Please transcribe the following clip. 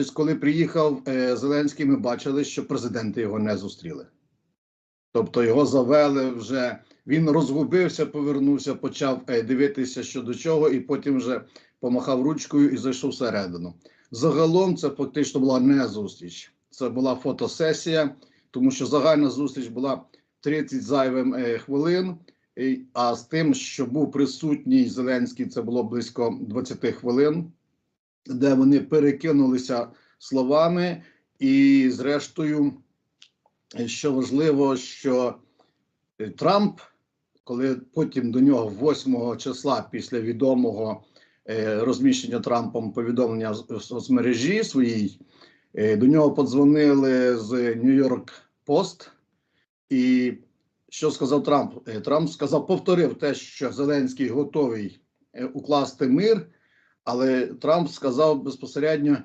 Тобто, коли приїхав е, Зеленський, ми бачили, що президенти його не зустріли. Тобто його завели вже. Він розгубився, повернувся, почав е, дивитися, що до чого, і потім вже помахав ручкою і зайшов всередину. Загалом це фактично була не зустріч. Це була фотосесія, тому що загальна зустріч була 30 зайвим е, хвилин. А з тим, що був присутній Зеленський, це було близько 20 хвилин, де вони перекинулися словами. І, зрештою, що важливо, що Трамп, коли потім до нього 8 числа після відомого е, розміщення Трампом повідомлення в соцмережі своїй, е, до нього подзвонили з Нью-Йорк Пост. І що сказав Трамп? Е, Трамп сказав, повторив те, що Зеленський готовий укласти мир, але Трамп сказав безпосередньо,